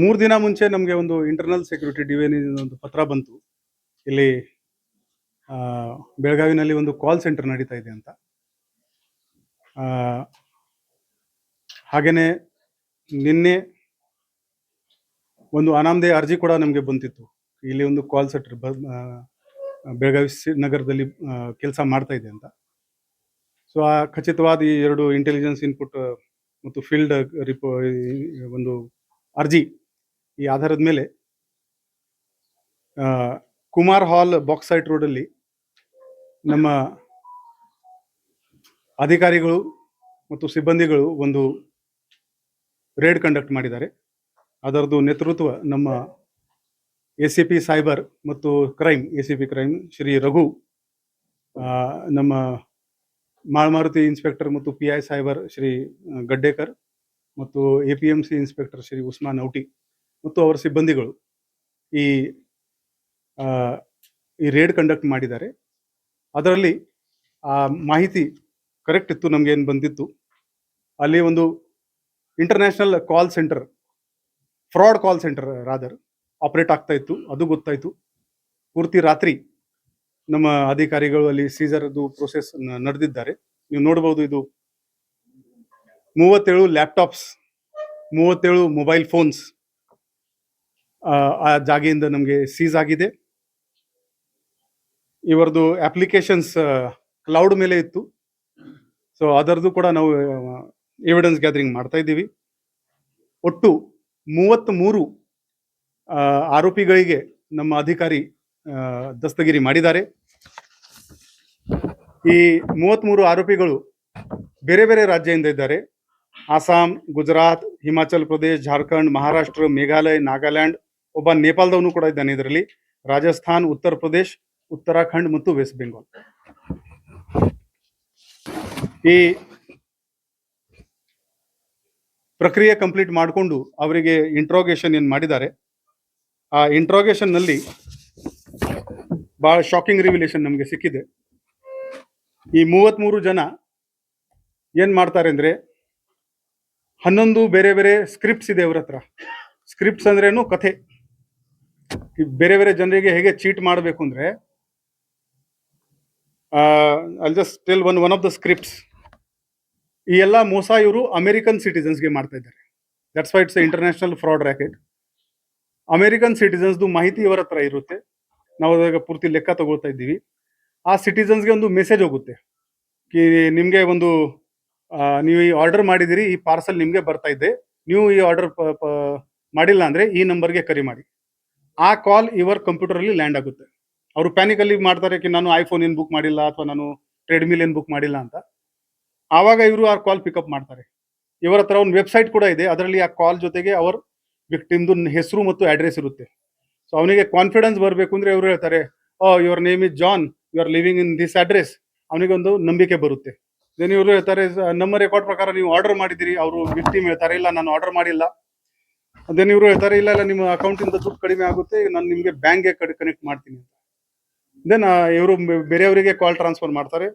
ಮೂರು ದಿನ ಮುಂಚೆ ನಮಗೆ ಒಂದು ಇಂಟರ್ನಲ್ ಸೆಕ್ಯೂರಿಟಿ ಡಿವಿಷನ್ ಒಂದು ಪತ್ರ ಬಂತು. ಇಲ್ಲಿ ಬೆಳಗಾವಿನಲ್ಲಿ ಒಂದು ಕಾಲ್ ಸೆಂಟರ್ ನಡೀತಾ ಇದೆ ಅಂತ. ಹಾಗೆಯೇ ನಿನ್ನೆ ಒಂದು ಅನಾಮಧೇಯ ಅರ್ಜಿ ಕೂಡ ನಮಗೆ ಬಂತಿತ್ತು. ಇಲ್ಲಿ ಒಂದು ಕಾಲ್ ಸೆಂಟರ್ ಬೆಳಗಾವಿ ನಗರದಲ್ಲಿ ಕೆಲಸ ಮಾಡ್ತಾ ಇದೆ ಅಂತ. ಸೊ ಆ ಖಚಿತವಾದ ಈ ಎರಡು ಇಂಟೆಲಿಜೆನ್ಸ್ ಇನ್ಪುಟ್ ಮತ್ತು ಫೀಲ್ಡ್ ರಿಪೋ ಒಂದು ಅರ್ಜಿ ಈ ಆಧಾರದ ಮೇಲೆ ಕುಮಾರ್ ಹಾಲ್ ಬಾಕ್ಸೈಟ್ ಸೈಟ್ ರೋಡಲ್ಲಿ ನಮ್ಮ ಅಧಿಕಾರಿಗಳು ಮತ್ತು ಸಿಬ್ಬಂದಿಗಳು ಒಂದು ರೇಡ್ ಕಂಡಕ್ಟ್ ಮಾಡಿದ್ದಾರೆ. ಅದರದ್ದು ನೇತೃತ್ವ ನಮ್ಮ ಎ ಸಿ ಪಿ ಸೈಬರ್ ಮತ್ತು crime A C P crime Shri Raghu ನಮ್ಮ ಮಾಳಮಾರುತಿ ಇನ್ಸ್ಪೆಕ್ಟರ್ ಮತ್ತು P I cyber Shri Gaddekar ಮತ್ತು A P M C inspector Shri Usman Auti. ಮತ್ತು ಅವರ ಸಿಬ್ಬಂದಿಗಳು ಈ ಈ ರೇಡ್ ಕಂಡಕ್ಟ್ ಮಾಡಿದ್ದಾರೆ. ಅದರಲ್ಲಿ ಆ ಮಾಹಿತಿ ಕರೆಕ್ಟ್ ಇತ್ತು, ನಮ್ಗೆ ಏನು ಬಂದಿತ್ತು. ಅಲ್ಲಿ ಒಂದು international call center fraud call center rather operate ಆಗ್ತಾ ಇತ್ತು. ಅದು ಗೊತ್ತಾಯಿತು. ಪೂರ್ತಿ ರಾತ್ರಿ ನಮ್ಮ ಅಧಿಕಾರಿಗಳು ಅಲ್ಲಿ ಸೀಸರ್ದು ಪ್ರೊಸೆಸ್ ನಡೆದಿದ್ದಾರೆ. ನೀವು ನೋಡ್ಬೋದು ಇದು ಮೂವತ್ತೇಳು ಲ್ಯಾಪ್ಟಾಪ್ಸ್ ಮೂವತ್ತೇಳು ಮೊಬೈಲ್ ಫೋನ್ಸ್ ಆ ಜಾಗೆಯಿಂದ ನಮಗೆ ಸೀಸ್ ಆಗಿದೆ. ಇವರದು ಅಪ್ಲಿಕೇಶನ್ಸ್ ಕ್ಲೌಡ್ ಮೇಲೆ ಇತ್ತು. ಸೊ ಅದರದ್ದು ಕೂಡ ನಾವು ಎವಿಡೆನ್ಸ್ ಗ್ಯಾದರಿಂಗ್ ಮಾಡ್ತಾ ಇದ್ದೀವಿ. ಒಟ್ಟು ಮೂವತ್ತ್ ಮೂರು ಆರೋಪಿಗಳಿಗೆ ನಮ್ಮ ಅಧಿಕಾರಿ ದಸ್ತಗಿರಿ ಮಾಡಿದ್ದಾರೆ. ಈ ಮೂವತ್ತ್ಮೂರು ಆರೋಪಿಗಳು ಬೇರೆ ಬೇರೆ ರಾಜ್ಯದಿಂದ ಇದ್ದಾರೆ. ಅಸ್ಸಾಂ, ಗುಜರಾತ್, ಹಿಮಾಚಲ್ ಪ್ರದೇಶ್, ಜಾರ್ಖಂಡ್, ಮಹಾರಾಷ್ಟ್ರ, ಮೇಘಾಲಯ, ನಾಗಾಲ್ಯಾಂಡ್ ಒಬ್ಬ ನೇಪಾಳದವನು ಕೂಡ ಇದ್ದಾನೆ ಇದರಲ್ಲಿ. ರಾಜಸ್ಥಾನ್, ಉತ್ತರ ಪ್ರದೇಶ್, ಉತ್ತರಾಖಂಡ್ ಮತ್ತು ವೆಸ್ಟ್ ಬೆಂಗಾಲ್. ಈ ಪ್ರಕ್ರಿಯೆ ಕಂಪ್ಲೀಟ್ ಮಾಡಿಕೊಂಡು ಅವರಿಗೆ ಇಂಟ್ರೋಗೇಷನ್ ಏನು ಮಾಡಿದ್ದಾರೆ. ಆ ಇಂಟ್ರೋಗೇಷನ್ ಭಾಳ ಶಾಕಿಂಗ್ ರಿವಿಲೇಷನ್ ನಮಗೆ ಸಿಕ್ಕಿದೆ. ಈ ಮೂವತ್ಮೂರು ಜನ ಏನು ಮಾಡ್ತಾರೆ ಅಂದರೆ ಹನ್ನೊಂದು ಬೇರೆ ಬೇರೆ ಸ್ಕ್ರಿಪ್ಟ್ಸ್ ಇದೆ ಅವ್ರ ಹತ್ರ. ಸ್ಕ್ರಿಪ್ಟ್ಸ್ ಅಂದ್ರೇನು ಕಥೆ. ಬೇರೆ ಬೇರೆ ಜನರಿಗೆ ಹೇಗೆ ಚೀಟ್ ಮಾಡಬೇಕು ಅಂದ್ರೆ all just tell one one of the scripts ಈ ಎಲ್ಲ ಮೋಸ ಇವರು ಅಮೆರಿಕನ್ ಸಿಟಿಸನ್ಸ್ಗೆ ಮಾಡ್ತಾ ಇದ್ದಾರೆ. That's why it's international fraud racket American ಸಿಟಿಸನ್ಸ್ದು ಮಾಹಿತಿ ಇವರ ಹತ್ರ ಇರುತ್ತೆ. ನಾವು ಅದಾಗ ಪೂರ್ತಿ ಲೆಕ್ಕ ತಗೊಳ್ತಾ ಇದ್ದೀವಿ. ಆ ಸಿಟಿಸನ್ಸ್ಗೆ ಒಂದು ಮೆಸೇಜ್ ಹೋಗುತ್ತೆ. ಕಿ ನಿಮಗೆ ಒಂದು ನೀವು ಈ ಆರ್ಡರ್ ಮಾಡಿದಿರಿ ಈ ಪಾರ್ಸಲ್ ನಿಮಗೆ ಬರ್ತಾ ಇದೆ. ನೀವು ಈ ಆರ್ಡರ್ ಮಾಡಿಲ್ಲ ಅಂದ್ರೆ ಈ ನಂಬರ್ಗೆ ಕರೆ ಮಾಡಿ. ಆ ಕಾಲ್ ಇವರ್ ಕಂಪ್ಯೂಟರ್ ಅಲ್ಲಿ ಲ್ಯಾಂಡ್ ಆಗುತ್ತೆ. ಅವರು ಪ್ಯಾನಿಕಲ್ಲಿ ಮಾಡ್ತಾರೆ ಕಿ ನಾನು ಐಫೋನ್ ಏನ್ ಬುಕ್ ಮಾಡಿಲ್ಲ ಅಥವಾ ನಾನು ಟ್ರೆಡ್ಮಿಲ್ ಏನ್ ಬುಕ್ ಮಾಡಿಲ್ಲ ಅಂತ. ಆವಾಗ ಇವರು ಆ ಕಾಲ್ ಪಿಕಪ್ ಮಾಡ್ತಾರೆ. ಇವರ ಹತ್ರ ಒಂದು ವೆಬ್ಸೈಟ್ ಕೂಡ ಇದೆ. ಅದರಲ್ಲಿ ಆ ಕಾಲ್ ಜೊತೆಗೆ ಅವರ್ ವಿಕ್ಟಿಮ್ದು ಹೆಸರು ಮತ್ತು ಅಡ್ರೆಸ್ ಇರುತ್ತೆ. ಸೊ ಅವನಿಗೆ ಕಾನ್ಫಿಡೆನ್ಸ್ ಬರಬೇಕು ಅಂದ್ರೆ ಇವರು ಹೇಳ್ತಾರೆ, ಓ your name is John you are living in this address ಅವನಿಗೆ ಒಂದು ನಂಬಿಕೆ ಬರುತ್ತೆ. ದೆನ್ ಇವರು ಹೇಳ್ತಾರೆ ನಮ್ಮ ರೆಕಾರ್ಡ್ ಪ್ರಕಾರ ನೀವು ಆರ್ಡರ್ ಮಾಡಿದಿರಿ ಅವರು ವಿಕ್ಟಿಮ್ ಹೇಳ್ತಾರೆ, ಇಲ್ಲ, ನಾನು ಆರ್ಡರ್ ಮಾಡಿಲ್ಲ. ದೆನ್ ಇವರು ಹೇಳ್ತಾರೆ, ಇಲ್ಲ ಇಲ್ಲ, ನಿಮ್ಮ ಅಕೌಂಟ್ ಇಂದ ದುಡ್ಡು ಕಡಿಮೆ ಆಗುತ್ತೆ ನಾನು ನಿಮಗೆ ಬ್ಯಾಂಕ್ಗೆ ಕನೆಕ್ಟ್ ಮಾಡ್ತೀನಿ ದೆನ್ ಇವರು ಬೇರೆಯವರಿಗೆ ಕಾಲ್ ಟ್ರಾನ್ಸ್ಫರ್ ಮಾಡ್ತಾರೆ.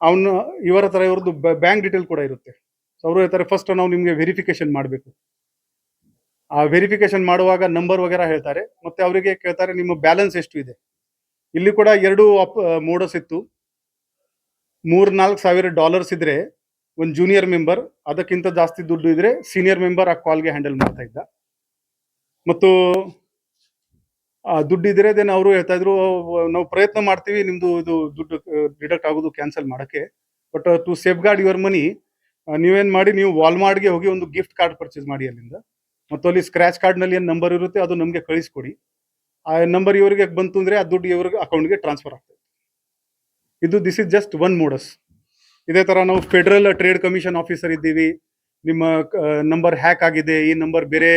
ಅವನು, ಇವರ ಹತ್ರ ಇವ್ರದ್ದು ಬ್ಯಾಂಕ್ ಡೀಟೇಲ್ ಕೂಡ ಇರುತ್ತೆ. ಸೊ ಅವರು ಹೇಳ್ತಾರೆ ಫಸ್ಟ್ ನಾವು ನಿಮಗೆ ವೆರಿಫಿಕೇಶನ್ ಮಾಡಬೇಕು. ಆ ವೆರಿಫಿಕೇಶನ್ ಮಾಡುವಾಗ ನಂಬರ್ ವಗೇರ ಹೇಳ್ತಾರೆ, ಮತ್ತೆ ಅವರಿಗೆ ಕೇಳ್ತಾರೆ, ನಿಮ್ಮ ಬ್ಯಾಲೆನ್ಸ್ ಎಷ್ಟು ಇದೆ? ಇಲ್ಲಿ ಕೂಡ ಎರಡು ಮೋಡಸ್ ಇತ್ತು. ಮೂರ್ ನಾಲ್ಕು ಸಾವಿರ ಡಾಲರ್ಸ್ ಇದ್ರೆ, ಒಂದು ಜೂನಿಯರ್ ಮೆಂಬರ್ ಅದಕ್ಕಿಂತ ಜಾಸ್ತಿ ದುಡ್ಡು ಇದ್ರೆ ಸೀನಿಯರ್ ಮೆಂಬರ್ ಆ ಕಾಲ್ಗೆ ಹ್ಯಾಂಡಲ್ ಮಾಡ್ತಾ ಇದ್ದ. ಮತ್ತು, ಆ ದುಡ್ಡು ಇದ್ರೆ ದೆನ್ ಅವರು ಹೇಳ್ತಾ ಇದ್ರು, ನಾವು ಪ್ರಯತ್ನ ಮಾಡ್ತೀವಿ, ನಿಮ್ದು ಇದು ದುಡ್ಡು ಡಿಡಕ್ಟ್ ಆಗೋದು ಕ್ಯಾನ್ಸಲ್ ಮಾಡೋಕ್ಕೆ. But to safeguard your money ನೀವೇನ್ ಮಾಡಿ, ನೀವು ವಾಲ್ಮಾರ್ಟ್ಗೆ ಹೋಗಿ ಒಂದು ಗಿಫ್ಟ್ ಕಾರ್ಡ್ ಪರ್ಚೇಸ್ ಮಾಡಿ ಅಲ್ಲಿಂದ. ಮತ್ತು ಅಲ್ಲಿ ಸ್ಕ್ರಾಚ್ ಕಾರ್ಡ್ನಲ್ಲಿ ಏನ್ ನಂಬರ್ ಇರುತ್ತೆ, ಅದು ನಮಗೆ ಕಳಿಸ್ಕೊಡಿ. ಆ ನಂಬರ್ ಇವರಿಗೆ ಬಂತು ಅಂದ್ರೆ, ಆ ದುಡ್ಡು ಇವ್ರಿಗೆ ಅಕೌಂಟ್ಗೆ ಟ್ರಾನ್ಸ್ಫರ್ ಆಗ್ತದೆ. ಇದು this is just one modus ಇದೇ ತರ ನಾವು ಫೆಡರಲ್ ಟ್ರೇಡ್ ಕಮಿಷನ್ ಆಫೀಸರ್ ಇದ್ದೀವಿ. ನಿಮ್ಮ ನಂಬರ್ ಹ್ಯಾಕ್ ಆಗಿದೆ, ಈ ನಂಬರ್ ಬೇರೆ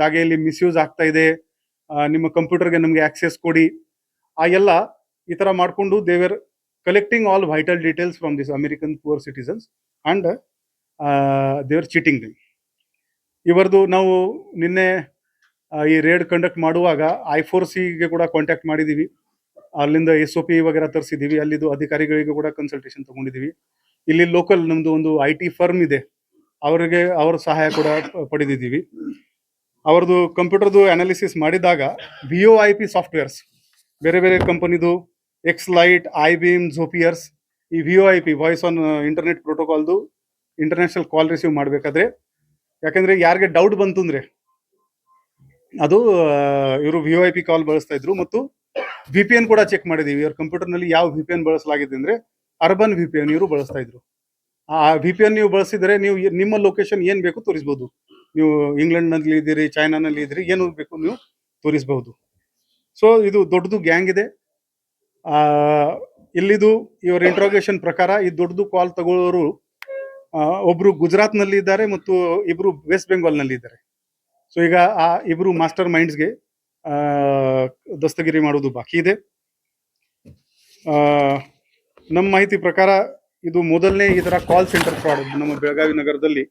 ಜಾಗೆಯಲ್ಲಿ ಮಿಸ್ಯೂಸ್ ಆಗ್ತಾ ಇದೆ. ನಿಮ್ಮ ಕಂಪ್ಯೂಟರ್ಗೆ ನಮಗೆ ಆಕ್ಸೆಸ್ ಕೊಡಿ. ಆ ಎಲ್ಲ ಈ ತರ ಮಾಡ್ಕೊಂಡು they're collecting all vital details from this American poor citizens and they're cheating ಇವರದು ನಾವು ನಿನ್ನೆ ಈ ರೇಡ್ ಕಂಡಕ್ಟ್ ಮಾಡುವಾಗ ಐ ಫೋರ್ ಸಿಗೆ ಕೂಡ ಕಾಂಟ್ಯಾಕ್ಟ್ ಮಾಡಿದೀವಿ. ಅಲ್ಲಿಂದ ಎಸ್ ಒ ಪಿ ವಗೇರ ತರಿಸಿದ್ದೀವಿ ಅಲ್ಲಿದ್ದು ಅಧಿಕಾರಿಗಳಿಗೆ ಕೂಡ ಕನ್ಸಲ್ಟೇಷನ್ ತಗೊಂಡಿದೀವಿ. ಇಲ್ಲಿ ಲೋಕಲ್ ನಮ್ಮದು ಒಂದು ಐ ಟಿ ಫರ್ಮ್ ಇದೆ. ಅವರಿಗೆ, ಅವರ ಸಹಾಯ ಕೂಡ ಪಡೆದಿದ್ದೀವಿ. ಅವ್ರದ್ದು ಕಂಪ್ಯೂಟರ್ದು ಅನಾಲಿಸಿಸ್ ಮಾಡಿದಾಗ B O I P softwares ಬೇರೆ ಬೇರೆ ಕಂಪನಿದು X Lite I Bhim Zoipers ಈ V O I P voice on internet ಪ್ರೋಟೋಕಾಲ್ದು international call receive ಮಾಡಬೇಕಾದ್ರೆ, ಯಾಕಂದ್ರೆ ಯಾರಿಗೆ ಡೌಟ್ ಬಂತು ಅಂದರೆ ಅದು ಇವರು ವಿ ಐ ಪಿ ಕಾಲ್ ಬಳಸ್ತಾ ಇದ್ರು ಮತ್ತು ವಿ ಪಿ ಎನ್ ಕೂಡ ಚೆಕ್ ಮಾಡಿದೀವಿ. ಇವ್ರ ಕಂಪ್ಯೂಟರ್ನಲ್ಲಿ ಯಾವ ವಿ ಪಿ ಎನ್ ಬಳಸಲಾಗಿದೆ ಅಂದ್ರೆ ಅರ್ಬನ್ ವಿ ಪಿ ಎನ್ ಇವರು ಬಳಸ್ತಾ ಇದ್ರು. ಆ ವಿ ಪಿ ಎನ್ ನೀವು ಬಳಸಿದರೆ ನೀವು ನಿಮ್ಮ ಲೊಕೇಶನ್ ಏನು ಬೇಕು ತೋರಿಸಬಹುದು ನೀವು ಇಂಗ್ಲೆಂಡ್ನಲ್ಲಿ ಇದ್ದೀರಿ ಚೈನಾನಲ್ಲಿ ಇದ್ದೀರಿ ಏನು ಬೇಕು ನೀವು ತೋರಿಸಬಹುದು. ಸೊ ಇದು ದೊಡ್ಡದು ಗ್ಯಾಂಗ್ ಇದೆ. ಆ ಇಲ್ಲಿದು ಇವರ ಇಂಟ್ರೋಗೇಷನ್ ಪ್ರಕಾರ ಈ ದೊಡ್ಡದು ಕಾಲ್ ತಗೊಳ್ಳೋರು ಒಬ್ರು ಗುಜರಾತ್ನಲ್ಲಿ ಇದ್ದಾರೆ ಮತ್ತು ಇಬ್ರು ವೆಸ್ಟ್ ಬೆಂಗಾಲ್ನಲ್ಲಿ ಇದ್ದಾರೆ. ಸೊ ಈಗ ಆ ಇಬ್ರು ಮಾಸ್ಟರ್ ಮೈಂಡ್ಸ್ಗೆ ದಸ್ತಗಿರಿ ಮಾಡೋದು ಬಾಕಿ ಇದೆ. ಆ, ನಮ್ಮ ಮಾಹಿತಿ ಪ್ರಕಾರ ಇದು ಮೊದಲನೇ ಈ ತರ ಕಾಲ್ ಸೆಂಟರ್ ಫ್ರಾಡ್ ನಮ್ಮ ಬೆಳಗಾವಿ ನಗರದಲ್ಲಿ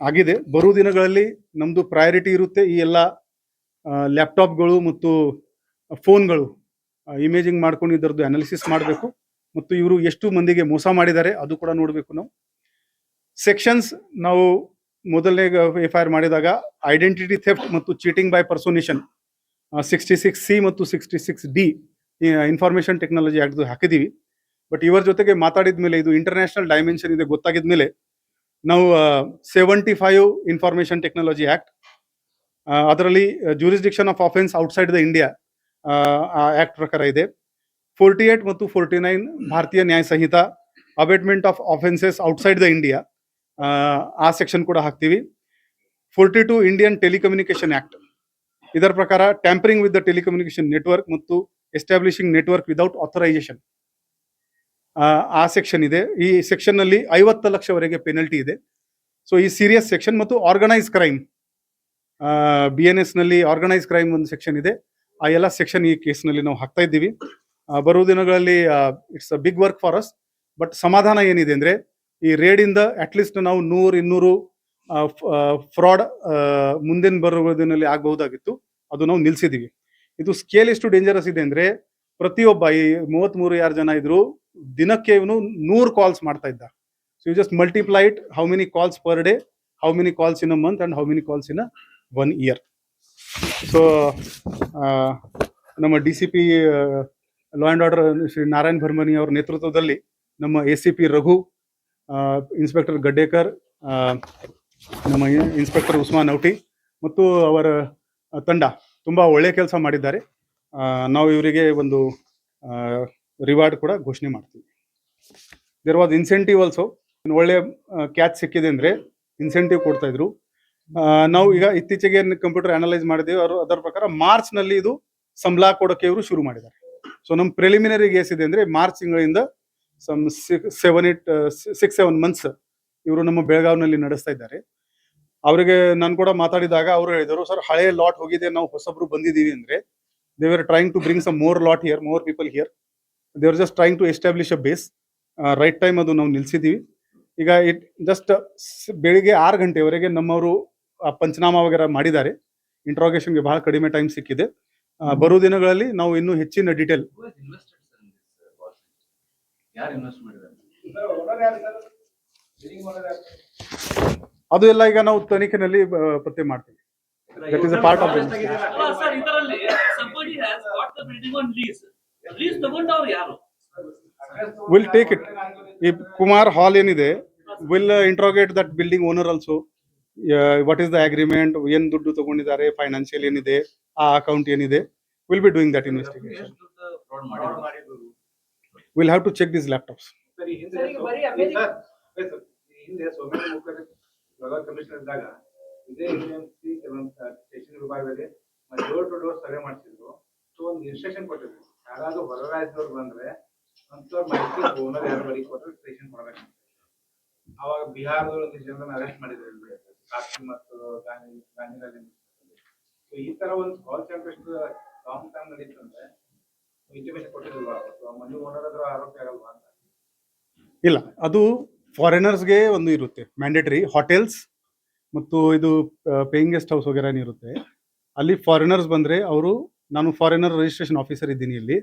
ಆಗಿದೆ. ಬರುವ ದಿನಗಳಲ್ಲಿ ನಮ್ಮದು ಪ್ರಯಾರಿಟಿ ಇರುತ್ತೆ ಈ ಎಲ್ಲ ಲ್ಯಾಪ್ಟಾಪ್ಗಳು ಮತ್ತು ಫೋನ್ಗಳು ಇಮೇಜಿಂಗ್ ಮಾಡ್ಕೊಂಡು ಇದರದ್ದು ಅನಾಲಿಸಿಸ್ ಮಾಡಬೇಕು. ಮತ್ತು ಇವರು ಎಷ್ಟು ಮಂದಿಗೆ ಮೋಸ ಮಾಡಿದ್ದಾರೆ ಅದು ಕೂಡ ನೋಡಬೇಕು ನಾವು. ಸೆಕ್ಷನ್ಸ್ ನಾವು ಮೊದಲನೇ ಎಫ್ ಐ ಆರ್ ಮಾಡಿದಾಗ ಐಡೆಂಟಿಟಿ ಥೆಫ್ಟ್ ಮತ್ತು cheating by personation sixty six C ಮತ್ತು sixty six D information technology act ಹಾಕಿದ್ದೀವಿ. ಬಟ್ ಇವರ ಜೊತೆಗೆ ಮಾತಾಡಿದ ಮೇಲೆ ಇದು ಇಂಟರ್ನ್ಯಾಷನಲ್ ಡೈಮೆನ್ಷನ್ ಇದೆ ಗೊತ್ತಾಗಿದ ಮೇಲೆ ನಾವು seventy five information technology act ಅದರಲ್ಲಿ jurisdiction of offence outside the India ಆ ಆಕ್ಟ್ ಪ್ರಕಾರ ಇದೆ. ಫೋರ್ಟಿ ಏಟ್ ಮತ್ತು forty nine Bharatiya Nyaya Sanhita abetment of offences outside the India ಆ ಸೆಕ್ಷನ್ ಕೂಡ ಹಾಕ್ತೀವಿ. Forty two Indian telecommunication act ಇದರ ಪ್ರಕಾರ tampering with the telecommunication network ಮತ್ತು ಎಸ್ಟಾಬ್ಲಿಷಿಂಗ್ ನೆಟ್ವರ್ಕ್ ವಿದೌಟ್ ಆಥರೈಸೇಷನ್ ಆ ಸೆಕ್ಷನ್ ಇದೆ. ಈ ಸೆಕ್ಷನ್ನಲ್ಲಿ ಐವತ್ತು ಲಕ್ಷವರೆಗೆ ಪೆನಲ್ಟಿ ಇದೆ. ಸೊ ಈ ಸೀರಿಯಸ್ ಸೆಕ್ಷನ್ ಮತ್ತು ಆರ್ಗನೈಸ್ ಕ್ರೈಮ್ ಬಿ ಎನ್ನಲ್ಲಿ ಆರ್ಗನೈಸ್ ಕ್ರೈಮ್ ಒಂದು ಸೆಕ್ಷನ್ ಇದೆ. ಆ ಎಲ್ಲ ಸೆಕ್ಷನ್ ಈ ಕೇಸ್ನಲ್ಲಿ ನಾವು ಹಾಕ್ತಾ ಇದ್ದೀವಿ. ಬರುವ ದಿನಗಳಲ್ಲಿ it's a big work for us but ಸಮಾಧಾನ ಏನಿದೆ ಅಂದ್ರೆ, ಈ ರೇಡ್ ಇಂದ ಅಟ್ಲೀಸ್ಟ್ ನಾವು ನೂರು, ಇನ್ನೂರು ಫ್ರಾಡ್ ಮುಂದಿನ ಬರುವ ದಿನದಲ್ಲಿ ಆಗಬಹುದಾಗಿತ್ತು. ಅದು ನಾವು ನಿಲ್ಸಿದೀವಿ ಇದು ಸ್ಕೇಲ್ ಎಷ್ಟು ಡೇಂಜರಸ್ ಇದೆ ಅಂದ್ರೆ, ಪ್ರತಿಯೊಬ್ಬ ಈ ಮೂವತ್ಮೂರು ಯಾರು ಜನ ಇದ್ರು ದಿನಕ್ಕೆ ಇವನು ನೂರು ಕಾಲ್ಸ್ ಮಾಡ್ತಾ ಇದ್ದ. So you just multiply it how many calls per day how many calls in a month and how many calls in a one year so ನಮ್ಮ D C P law and order Shri Narayan Bharmani ಅವರ ನೇತೃತ್ವದಲ್ಲಿ ನಮ್ಮ A C P Raghu inspector Gaddekar ನಮ್ಮ inspector Usman Auti ಮತ್ತು ಅವರ ತಂಡ ತುಂಬ ಒಳ್ಳೆಯ ಕೆಲಸ ಮಾಡಿದ್ದಾರೆ. ನಾವು ಇವರಿಗೆ ಒಂದು ರಿವಾರ್ಡ್ ಕೂಡ ಘೋಷಣೆ ಮಾಡ್ತೀವಿ. ದೇರ್ ವಾಸ್ ಇನ್ಸೆಂಟಿವ್ ಆಲ್ಸೋ ಒಳ್ಳೆ ಕ್ಯಾಚ್ ಸಿಕ್ಕಿದೆ ಅಂದರೆ ಇನ್ಸೆಂಟಿವ್ ಕೊಡ್ತಾ ಇದ್ರು. ನಾವು ಈಗ ಇತ್ತೀಚೆಗೆ ಕಂಪ್ಯೂಟರ್ ಅನಲೈಸ್ ಮಾಡಿದ್ದೀವಿ ಅವರು ಅದರ ಪ್ರಕಾರ ಮಾರ್ಚ್ನಲ್ಲಿ ಇದು ಸಂಬಳ ಕೊಡೋಕೆ ಇವರು ಶುರು ಮಾಡಿದ್ದಾರೆ. ಸೊ ನಮ್ಮ ಪ್ರಿಲಿಮಿನರಿ ಕೇಸ್ ಇದೆ ಅಂದ್ರೆ ಮಾರ್ಚ್ ತಿಂಗಳಿಂದ some seven eight six seven months ಇವರು ನಮ್ಮ ಬೆಳಗಾವಿನಲ್ಲಿ ನಡೆಸ್ತಾ ಇದ್ದಾರೆ. ಅವರಿಗೆ ನಾನು ಕೂಡ ಮಾತಾಡಿದಾಗ ಅವರು ಹೇಳಿದರು, ಸರ್, ಹಳೆ ಲಾಟ್ ಹೋಗಿದೆ. ನಾವು ಹೊಸಬ್ರು ಬಂದಿದ್ದೀವಿ. ಅಂದ್ರೆ they are trying to bring some more lot here more people here they are just trying to establish a base right time ಅದು ನಾವು ನಿಲ್ಸಿದ್ದೀವಿ ಈಗ ಇಟ್ ಜಸ್ಟ್ ಬೆಳಿಗ್ಗೆ ಆರು ಗಂಟೆವರೆಗೆ ನಮ್ಮವರು ಪಂಚನಾಮ ವಗೇರ ಮಾಡಿದ್ದಾರೆ. ಇಂಟ್ರಾಗೇಷನ್ಗೆ ಬಹಳ ಕಡಿಮೆ ಟೈಮ್ ಸಿಕ್ಕಿದೆ. ಬರುವ ಬರೋ ದಿನಗಳಲ್ಲಿ ನಾವು ಇನ್ನೂ ಹೆಚ್ಚಿನ ಡೀಟೇಲ್ uh, ಮಾಡಿದ್ದಾರೆ? ಅದು ಎಲ್ಲ ಈಗ ನಾವು ತನಿಖೆನಲ್ಲಿ ಪತ್ತೆ ಮಾಡ್ತೀವಿ. That is a part of Lease ತಗೊಂಡವ್ರು ಯಾರು? ವಿಲ್ ಟೇಕ್ ಇಟ್ ಈ ಕುಮಾರ್ ಹಾಲ್ ಏನಿದೆ will interrogate that building owner also what is the agreement ಏನ್ ದುಡ್ಡು ತಗೊಂಡಿದ್ದಾರೆ? ಫೈನಾನ್ಷಿಯಲ್ ಏನಿದೆ? ಆ ಅಕೌಂಟ್ ಏನಿದೆ? Will be doing that investigation? Will have to check this laptops station ವಿಭಾಗದಲ್ಲಿ ಡೋರ್ ಟು ಡೋರ್ ಸರ್ವೆ ಮಾಡ್ತಿದ್ರು ಸೊ ಒಂದು ಇನ್ಸ್ಟ್ರಕ್ಷನ್ ಕೊಟ್ಟಿದ್ರು. ಯಾರಾದ್ರೂ ಹೊರ ರಾಜ್ಯದವ್ರು ಬಂದ್ರೆ ಅಂತವ್ರ ಮಾಹಿತಿ ಓನರ್ ಯಾರು ಬಳಿ ಕೊಟ್ಟರೆ ಸ್ಟೇಷನ್ ಕೊಡಬೇಕು. ಅವಾಗ ಒಂದಿಷ್ಟು ಜನರನ್ನ ಅರೆಸ್ಟ್ ಮಾಡಿದ್ರು ಕಾಶಿ ಮತ್ತು ಗಾಂಧಿ ಗಾಂಧಿನಗರ ಸೊ ಈ ತರ ಒಂದು ಕಾಲ್ ಸೆಂಟರ್ ಎಷ್ಟು ಲಾಂಗ್ ಟೈಮ್ ನಡೀತು ಅಂದ್ರೆ ಇಂಟಿಮೇಷನ್ ಕೊಟ್ಟಿದ್ವಾ ಮನೆ ಓನರ್ ಆದ್ರೆ ಆರೋಪಿ ಆಗಲ್ವಾ ಅಂತ. ಇಲ್ಲ, ಅದು ಫಾರಿನರ್ಸ್ಗೆ ಒಂದು ಇರುತ್ತೆ. ಮ್ಯಾಂಡೇಟರಿ ಹೋಟೆಲ್ಸ್ ಮತ್ತು ಇದು ಪೇಯಿಂಗ್ ಗೆಸ್ಟ್ ಹೌಸ್ ವಗೇರ ಇರುತ್ತೆ. ಅಲ್ಲಿ ಫಾರಿನರ್ಸ್ ಬಂದರೆ ಅವರು ನಾನು ಫಾರಿನರ್ ರಿಜಿಸ್ಟ್ರೇಷನ್ ಆಫೀಸರ್ ಇದ್ದೀನಿ ಇಲ್ಲಿ.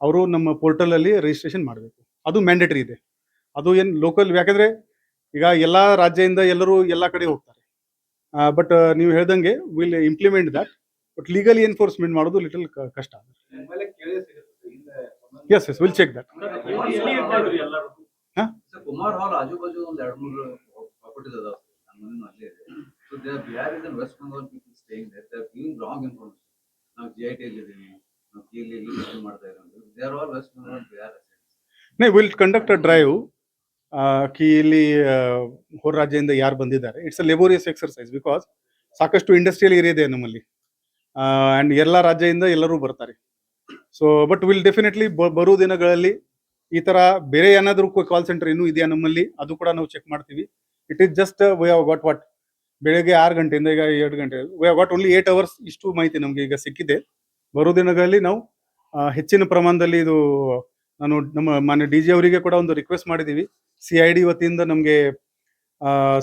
ಅವರು ನಮ್ಮ ಪೋರ್ಟಲಲ್ಲಿ ರಿಜಿಸ್ಟ್ರೇಷನ್ ಮಾಡಬೇಕು. ಅದು ಮ್ಯಾಂಡೇಟ್ರಿ ಇದೆ. ಅದು ಏನು ಲೋಕಲ್ ಯಾಕಂದರೆ ಈಗ ಎಲ್ಲ ರಾಜ್ಯದಿಂದ ಎಲ್ಲರೂ ಎಲ್ಲ ಕಡೆ ಹೋಗ್ತಾರೆ. ಬಟ್ ನೀವು ಹೇಳ್ದಂಗೆ will implement that but legally enforcement ಮಾಡೋದು ಲಿಟಲ್ ಕಷ್ಟ yes yes will check that ಎಲ್ಲಿ ನೇ ವಿಲ್ ಕಂಡಕ್ಟ್ ಅ ಡ್ರೈವ್ ಕಿ ಇಲ್ಲಿ ಹೊರ ರಾಜ್ಯದಿಂದ ಯಾರು ಬಂದಿದ್ದಾರೆ. It's a laborious exercise because ಸಾಕಷ್ಟು ಇಂಡಸ್ಟ್ರಿಯಲ್ ಏರಿಯಾ ಇದೆ ನಮ್ಮಲ್ಲಿ. ಆ್ಯಂಡ್ ಎಲ್ಲ ರಾಜ್ಯದಿಂದ ಎಲ್ಲರೂ ಬರ್ತಾರೆ. ಸೊ ಬಟ್ ವಿಲ್ ಡೆಫಿನೆಟ್ಲಿ ಬರೋ ದಿನಗಳಲ್ಲಿ ಈ ಥರ ಬೇರೆ ಏನಾದರೂ ಕಾಲ್ ಸೆಂಟರ್ ಇನ್ನೂ ಇದೆಯಾ ನಮ್ಮಲ್ಲಿ? ಅದು ಕೂಡ ನಾವು ಚೆಕ್ ಮಾಡ್ತೀವಿ. It is just we have got what ಬೆಳಗ್ಗೆ ಆರು ಗಂಟೆಯಿಂದ ಈಗ ಎರಡು ಗಂಟೆ. ವಾಟ್ ಓನ್ಲಿ ಏಟ್ ಅವರ್ಸ್ ಇಷ್ಟು ಮಾಹಿತಿ ನಮಗೆ ಈಗ ಸಿಕ್ಕಿದೆ. ಬರೋ ದಿನಗಳಲ್ಲಿ ನಾವು ಹೆಚ್ಚಿನ ಪ್ರಮಾಣದಲ್ಲಿ ಇದು, ನಾನು ನಮ್ಮ ಮಾನ್ಯ ಡಿ ಜಿ ಅವರಿಗೆ ಕೂಡ ಒಂದು ರಿಕ್ವೆಸ್ಟ್ ಮಾಡಿದ್ದೀವಿ. ಸಿ ಐ ಡಿ ವತಿಯಿಂದ ನಮಗೆ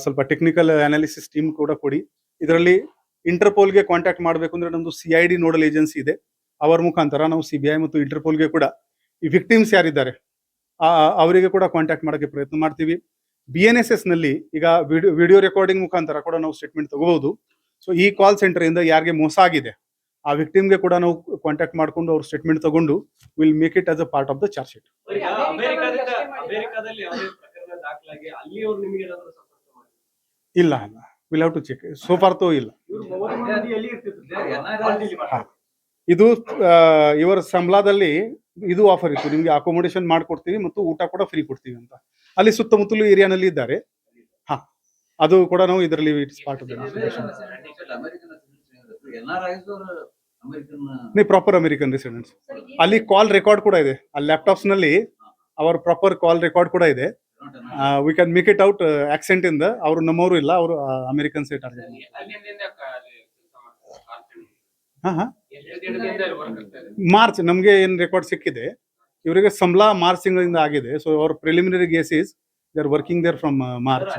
ಸ್ವಲ್ಪ ಟೆಕ್ನಿಕಲ್ ಅನಾಲಿಸಿಸ್ ಟೀಮ್ ಕೂಡ ಕೊಡಿ. ಇದರಲ್ಲಿ ಇಂಟರ್ಪೋಲ್ಗೆ ಕಾಂಟ್ಯಾಕ್ಟ್ ಮಾಡಬೇಕು ಅಂದ್ರೆ ನಮ್ಮದು C I D nodal agency ಇದೆ. ಅವರ ಮುಖಾಂತರ ನಾವು ಸಿ ಬಿ ಐ ಮತ್ತು ಇಂಟರ್ಪೋಲ್ಗೆ ಕೂಡ ಈ ವಿಕ್ಟಿಮ್ಸ್ ಯಾರಿದ್ದಾರೆ ಅವರಿಗೆ ಕೂಡ ಕಾಂಟ್ಯಾಕ್ಟ್ ಮಾಡೋಕ್ಕೆ ಪ್ರಯತ್ನ ಮಾಡ್ತೀವಿ. ಬಿ ಎನ್ ಎಸ್ ಎಸ್ನಲ್ಲಿ ಈಗ ವಿಡಿಯೋ ವಿಡಿಯೋ ರೆಕಾರ್ಡಿಂಗ್ ಮುಖಾಂತರ ಕೂಡ ನಾವು ಸ್ಟೇಟ್ಮೆಂಟ್ ತಗೋಬಹುದು. ಸೊ ಈ ಕಾಲ್ ಸೆಂಟರ್ ಇಂದ ಯಾರಿಗೆ ಮೋಸ ಆಗಿದೆ ಆ ವಿಕ್ಟಿಮ್ಗೆ ಕೂಡ ನಾವು ಕಾಂಟ್ಯಾಕ್ಟ್ ಮಾಡ್ಕೊಂಡು ಅವ್ರ ಸ್ಟೇಟ್ಮೆಂಟ್ ತಗೊಂಡು will make it as a part of the charge sheet ಇಲ್ಲ ಇಲ್ಲ. Will have to check so far though ಇಲ್ಲ. ಇದು ಆ, ಇವರ ಸಂಬಳದಲ್ಲಿ ಇದು ಆಫರ್ ಇತ್ತು. ನಿಮ್ಗೆ ಅಕೊಮೊಡೇಷನ್ ಮಾಡಿಕೊಡ್ತೀವಿ ಮತ್ತು ಊಟ ಕೂಡ ಫ್ರೀ ಕೊಡ್ತೀವಿ ಅಂತ. ಅಲ್ಲಿ ಸುತ್ತಮುತ್ತಲು ಏರಿಯಾನಲ್ಲಿ ಇದ್ದಾರೆ. ಹಾ ಅದು ಕೂಡ ನಾವು ಇದರಲ್ಲಿ it's part of American N R Is American ನೀ ಪ್ರಾಪರ್ ಅಮೆರಿಕನ್ ರೆಸಿಡೆಂಟ್ಸ್ ಅಲ್ಲಿ ಕಾಲ್ ರೆಕಾರ್ಡ್ ಕೂಡ ಇದೆ. ಆ ಲ್ಯಾಪ್ಟಾಪ್ಸ್ನಲ್ಲಿ ಅವರ ಪ್ರಾಪರ್ ಕಾಲ್ ರೆಕಾರ್ಡ್ ಕೂಡ ಇದೆ. We can make it out accent ಇಂದ. ಅವರು ನಮ್ಮವರು ಇಲ್ಲ ಅವರು ಅಮೆರಿಕನ್ ಸೇಟ್ ಹಾ ಹಾ. ಮಾರ್ಚ್ ನಮಗೆ ಏನ್ ರೆಕಾರ್ಡ್ ಸಿಕ್ಕಿದೆ ಇವರಿಗೆ ಸಂಬಳ ಮಾರ್ಚ್ ತಿಂಗಳಿಂದ ಆಗಿದೆ. ಸೊ ಅವ್ರ preliminary guesses they are working there from March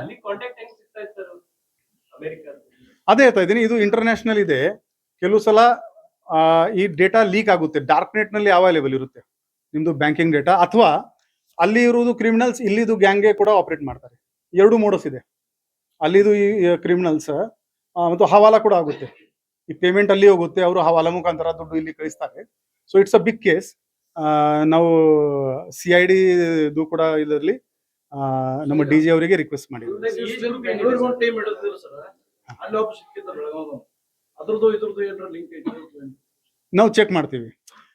ಅದೇ ಹೇಳ್ತಾ ಇದ್ದೀನಿ ಇದು ಇಂಟರ್ನ್ಯಾಷನಲ್ ಇದೆ. ಕೆಲವು ಸಲ ಈ ಡೇಟಾ ಲೀಕ್ ಆಗುತ್ತೆ. ಡಾರ್ಕ್ ನೆಟ್ನಲ್ಲಿ ಅವೈಲೇಬಲ್ ಇರುತ್ತೆ? ನಿಮ್ದು ಬ್ಯಾಂಕಿಂಗ್ ಡೇಟಾ ಅಥವಾ ಅಲ್ಲಿ ಇರುವುದು ಕ್ರಿಮಿನಲ್ಸ್ ಇಲ್ಲಿದು ಗ್ಯಾಂಗ್ಗೆ ಕೂಡ ಆಪರೇಟ್ ಮಾಡ್ತಾರೆ. ಎರಡು ಮೋಡಸ್ ಇದೆ. ಅಲ್ಲಿದು ಈ ಕ್ರಿಮಿನಲ್ಸ್ ಮತ್ತು ಹವಾಲಾ ಕೂಡ ಆಗುತ್ತೆ. ಈ ಪೇಮೆಂಟ್ ಅಲ್ಲಿ ಹೋಗುತ್ತೆ ಅವರು ಹವಾಲ ಮುಖಾಂತರ ದುಡ್ಡು ಇಲ್ಲಿ ಕಳಿಸ್ತಾರೆ. So it's a big case ನಾವು ಸಿ ಐ ಡಿ ಕೂಡ ಇದರಲ್ಲಿ ಆ, ನಮ್ಮ ಡಿ ಜಿ ಅವರಿಗೆ ರಿಕ್ವೆಸ್ಟ್ ಮಾಡಿದ್ವಿ. ಐತಿ ನಾವು ಚೆಕ್ ಮಾಡ್ತೀವಿ.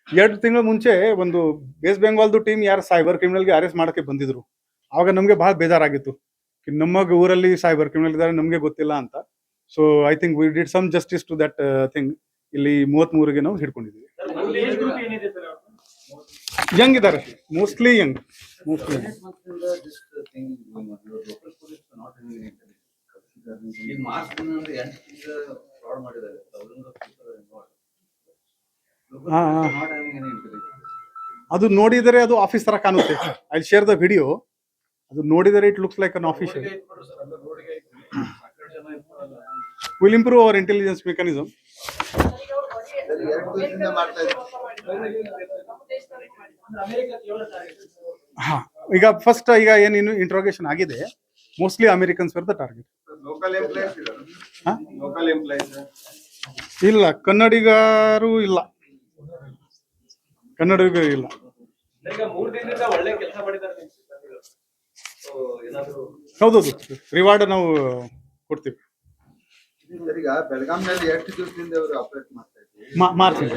ಎರಡು ತಿಂಗಳ ಮುಂಚೆ ಒಂದು ವೆಸ್ಟ್ ಬೆಂಗಾಲ್ದು ಟೀಮ್ ಯಾರು ಸೈಬರ್ ಕ್ರಿಮಿನಲ್ಗೆ ಅರೆಸ್ಟ್ ಮಾಡಕ್ಕೆ ಬಂದಿದ್ರು. ಆವಾಗ ನಮಗೆ ಬಹಳ ಬೇಜಾರಾಗಿತ್ತು. ನಮ್ಮ ಊರಲ್ಲಿ ಸೈಬರ್ ಕ್ರಿಮಿನಲ್ ಇದ್ದಾರೆ ನಮಗೆ ಗೊತ್ತಿಲ್ಲ ಅಂತ. So I think we did some justice to that thing ಇಲ್ಲಿ ಮೂವತ್ತ್ ಮೂರಿಗೆ ನಾವು ಹಿಡ್ಕೊಂಡಿದ್ವಿ ಯಂಗ್ ಇದ್ದಾರೆ. ಮೋಸ್ಟ್ಲಿ ಯಂಗ್ ಮೋಸ್ಟ್ಲಿ ಅದು ನೋಡಿದರೆ ಅದು ಆಫೀಸ್ ತರ ಕಾಣುತ್ತೆ. ಐ ಶೇರ್ ದ ವಿಡಿಯೋ ಅದು ನೋಡಿದರೆ it looks like an official sir ಅಲ್ಲ ರೋಡ್ಗೆ ಸಾಕಷ್ಟು ಜನ ಇರ್ತಾರಲ್ಲ will improve our intelligence mechanism ಹಾ ಈಗ ಫಸ್ಟ್ ಈಗ ಏನು ಇಂಟ್ರೋಗೇಷನ್ ಆಗಿದೆ? Mostly Americans for the target local employees ಇದ್ದಾರೆ ಲೋಕಲ್ ಎಂಪ್ಲಾಯೀಸ್ ಇಲ್ಲ ಕನ್ನಡಿಗರು ಇಲ್ಲ. ಕನ್ನಡಿಗರು ಇಲ್ಲ. ಈಗ ಮೂರ್ ದಿನದಿಂದ ಒಳ್ಳೆ ಕೆಲಸ ಮಾಡಿದ್ದಾರೆ ನಿಮ್ ಸಿಬ್ಬಂದಿಗಳು ಸೊ ಏನಾದ್ರು ಹೌದೌದು. ರಿವಾರ್ಡ್ ನಾವು ಕೊಡ್ತೀವಿ. ಸರ್ ಈಗ ಬೆಳಗಾಂನಲ್ಲಿ ಎಷ್ಟು ದಿವಸದಿಂದ ಅವರು ಆಪರೇಟ್ ಮಾಡ್ತಾ ಇದ್ದೀವಿ ಮಾಡ್ತೀವಿ